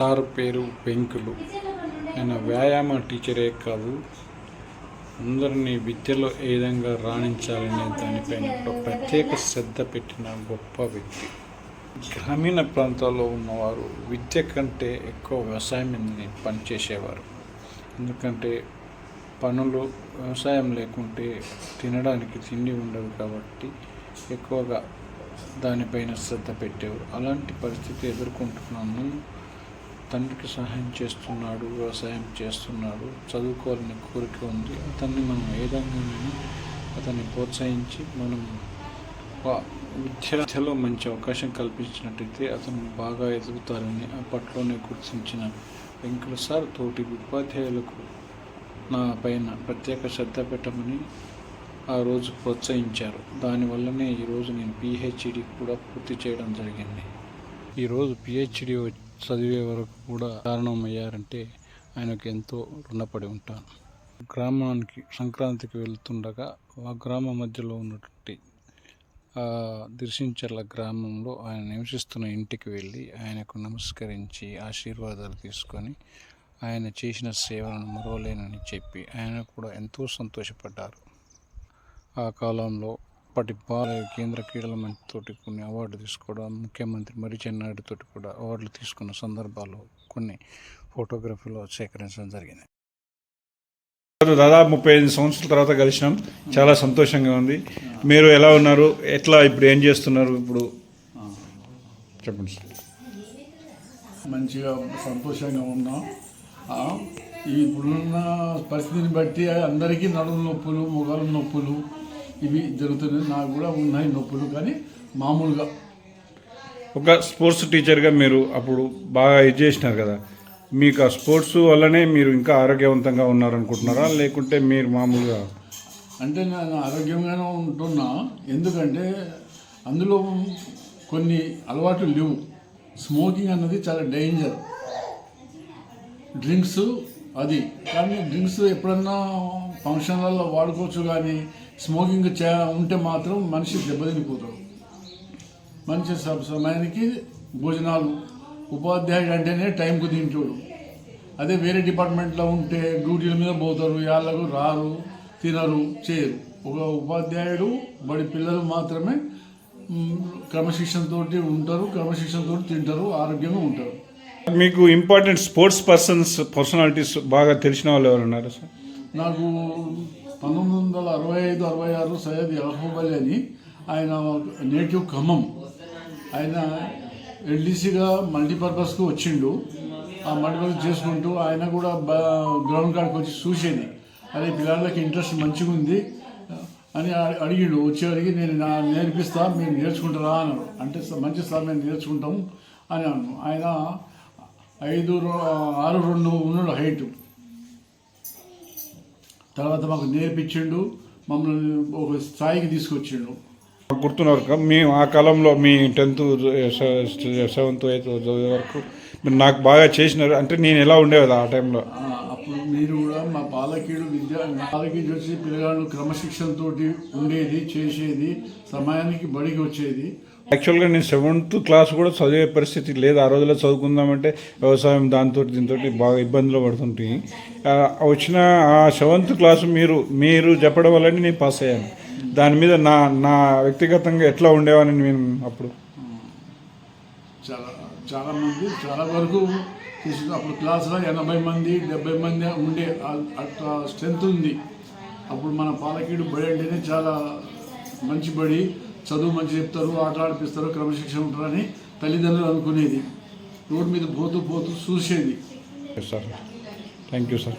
Sir పేరు వెంకులు. ఆయన వ్యాయామ టీచరే కాదు. అందరినీ విద్యలో ఏ విధంగా రాణించాలనే దానిపైన ఒక ప్రత్యేక శ్రద్ధ పెట్టిన గొప్ప వ్యక్తి. గ్రామీణ ప్రాంతాల్లో ఉన్నవారు విద్య కంటే ఎక్కువ వ్యవసాయం మీద పనిచేసేవారు. ఎందుకంటే పనులు వ్యవసాయం లేకుంటే తినడానికి తిండి ఉండదు కాబట్టి ఎక్కువగా దానిపైన శ్రద్ధ పెట్టేవారు. అలాంటి పరిస్థితి ఎదుర్కొంటున్నాను తండ్రికి సహాయం చేస్తున్నాడు వ్యవసాయం చేస్తున్నాడు చదువుకోవాలనే కోరిక ఉంది. అతన్ని మనం ఏ విధంగానైనా అతన్ని ప్రోత్సహించి మనం విద్యార్థిలో మంచి అవకాశం కల్పించినట్టయితే అతను బాగా ఎదుగుతారని అప్పట్లోనే గుర్తించిన వెంకట సార్ తోటి ఉపాధ్యాయులకు నా పైన ప్రత్యేక శ్రద్ధ పెట్టమని ఆ రోజు ప్రోత్సహించారు. దానివల్లనే ఈరోజు నేను పిహెచ్డి కూడా పూర్తి చేయడం జరిగింది. ఈరోజు పిహెచ్డి చదివే వరకు కూడా కారణమయ్యారంటే ఆయనకు ఎంతో రుణపడి ఉంటాను. గ్రామానికి సంక్రాంతికి వెళ్తుండగా ఆ గ్రామ మధ్యలో ఉన్నటువంటి ఆ దిర్శించర్ల గ్రామంలో ఆయన నివసిస్తున్న ఇంటికి వెళ్ళి ఆయనకు నమస్కరించి ఆశీర్వాదాలు తీసుకొని ఆయన చేసిన సేవలను మరవలేనని చెప్పి ఆయన కూడా ఎంతో సంతోషపడ్డారు. ఆ కాలంలో అప్పటి బాల కేంద్ర క్రీడల మంత్రితోటి కొన్ని అవార్డు తీసుకోవడం ముఖ్యమంత్రి మరి చెన్నాయుడుతోటి కూడా అవార్డులు తీసుకున్న సందర్భాలు కొన్ని ఫోటోగ్రఫీలో సేకరించడం జరిగింది. దాదాపు ముప్పై ఐదు సంవత్సరాల తర్వాత కలిసినాం. చాలా సంతోషంగా ఉంది. మీరు ఎలా ఉన్నారు? ఎట్లా ఇప్పుడు ఏం చేస్తున్నారు? ఇప్పుడు చెప్పండి. సార్ మంచిగా సంతోషంగా ఉన్నాం. ఆ, ఈ ఇప్పుడున్న పరిస్థితిని బట్టి అందరికీ నడుము నొప్పులు మొగలు నొప్పులు ఇవి జరుగుతున్నాయి. నాకు కూడా ఉన్నాయి నొప్పులు కానీ మామూలుగా. ఒక స్పోర్ట్స్ టీచర్గా మీరు అప్పుడు బాగా ఇది చేసినారు కదా. మీకు ఆ స్పోర్ట్స్ వల్లనే మీరు ఇంకా ఆరోగ్యవంతంగా ఉన్నారనుకుంటున్నారా? లేకుంటే మీరు మామూలుగా అంటే నేను ఆరోగ్యంగానే ఉంటున్నా. ఎందుకంటే అందులో కొన్ని అలవాట్లు లేవు. స్మోకింగ్ అన్నది చాలా డేంజర్. డ్రింక్స్ అది. కానీ డ్రింక్స్ ఎప్పుడన్నా ఫంక్షన్లలో వాడుకోవచ్చు కానీ స్మోకింగ్ చే ఉంటే మాత్రం మనిషి దెబ్బతినిపోతాడు. మంచి స- సమయానికి భోజనాలు ఉపాధ్యాయుడు అంటేనే టైంకు తింటాడు. అదే వేరే డిపార్ట్మెంట్లో ఉంటే డ్యూటీల మీద పోతారు వాళ్ళకు రారు తినరు చేయరు. ఒక ఉపాధ్యాయుడు బడి పిల్లలు మాత్రమే క్రమశిక్షణతోటి ఉంటారు క్రమశిక్షణతోటి తింటారు ఆరోగ్యంగా ఉంటారు. మీకు ఇంపార్టెంట్ స్పోర్ట్స్ పర్సన్స్ పర్సనాలిటీస్ బాగా తెలిసిన వాళ్ళు ఎవరు ఉన్నారు సార్ నాకు పంతొమ్మిది వందల అరవై ఐదు అరవై ఆరు సయ్యద్ యాహూబ్ అలీ అని ఆయన నేటివ్ ఖమ్మం. ఆయన ఎల్డీసీగా మల్టీపర్పస్కి వచ్చిండు. ఆ మల్టీపర్పస్ చేసుకుంటూ ఆయన కూడా గ్రౌండ్ కాడికి వచ్చి చూసేది. అదే పిల్లలకి ఇంట్రెస్ట్ మంచిగా ఉంది అని అడిగిండు. వచ్చి అడిగి నేను నా నేర్పిస్తా మీరు నేర్చుకుంటారా అన్నాడు. అంటే మంచి సార్ మేము నేర్చుకుంటాం అని అన్నాను ఆయన ఐదు ఆరు రెండు ఉన్నాడు హైట్. తర్వాత మాకు నేర్పించిండు మమ్మల్ని ఒక స్థాయికి తీసుకొచ్చిండు. గుర్తున్నారు కదా మీ ఆ కాలంలో మీ టెన్త్ సెవెంత్ ఎయిత్ చదివే వరకు మీరు నాకు బాగా చేసినారు. అంటే నేను ఎలా ఉండేది ఆ టైంలో? మీరు కూడా మా పాలకీయుడు విద్య పాలకీయుడు వచ్చి పిల్లగాళ్ళు క్రమశిక్షణతోటి ఉండేది చేసేది సమయానికి బడికి వచ్చేది. యాక్చువల్గా నేను సెవెంత్ క్లాస్ కూడా చదివే పరిస్థితి లేదు. ఆ రోజుల్లో చదువుకుందామంటే వ్యవసాయం దాంతో దీంతో బాగా ఇబ్బందులు పడుతుంటాయి. వచ్చిన ఆ సెవెంత్ క్లాస్ మీరు మీరు చెప్పడం వల్లనే నేను పాస్ అయ్యాను. దాని మీద నా నా వ్యక్తిగతంగా ఎట్లా ఉండేవాని నేను అప్పుడు? చాలా చాలామంది చాలా వరకు చేసి అప్పుడు క్లాసులో ఎనభై మంది డెబ్బై మంది ఉండే అట్లా స్ట్రెంత్ ఉంది. అప్పుడు మన పాలకీడు బడి అంటేనే చాలా మంచి బడి. చదువు మంచి చెప్తారు ఆట ఆడిపిస్తారు క్రమశిక్షణ ఉంటారని తల్లిదండ్రులు అనుకునేది. రోడ్డు మీద పోతూ పోతూ చూసేది. Sir thank you sir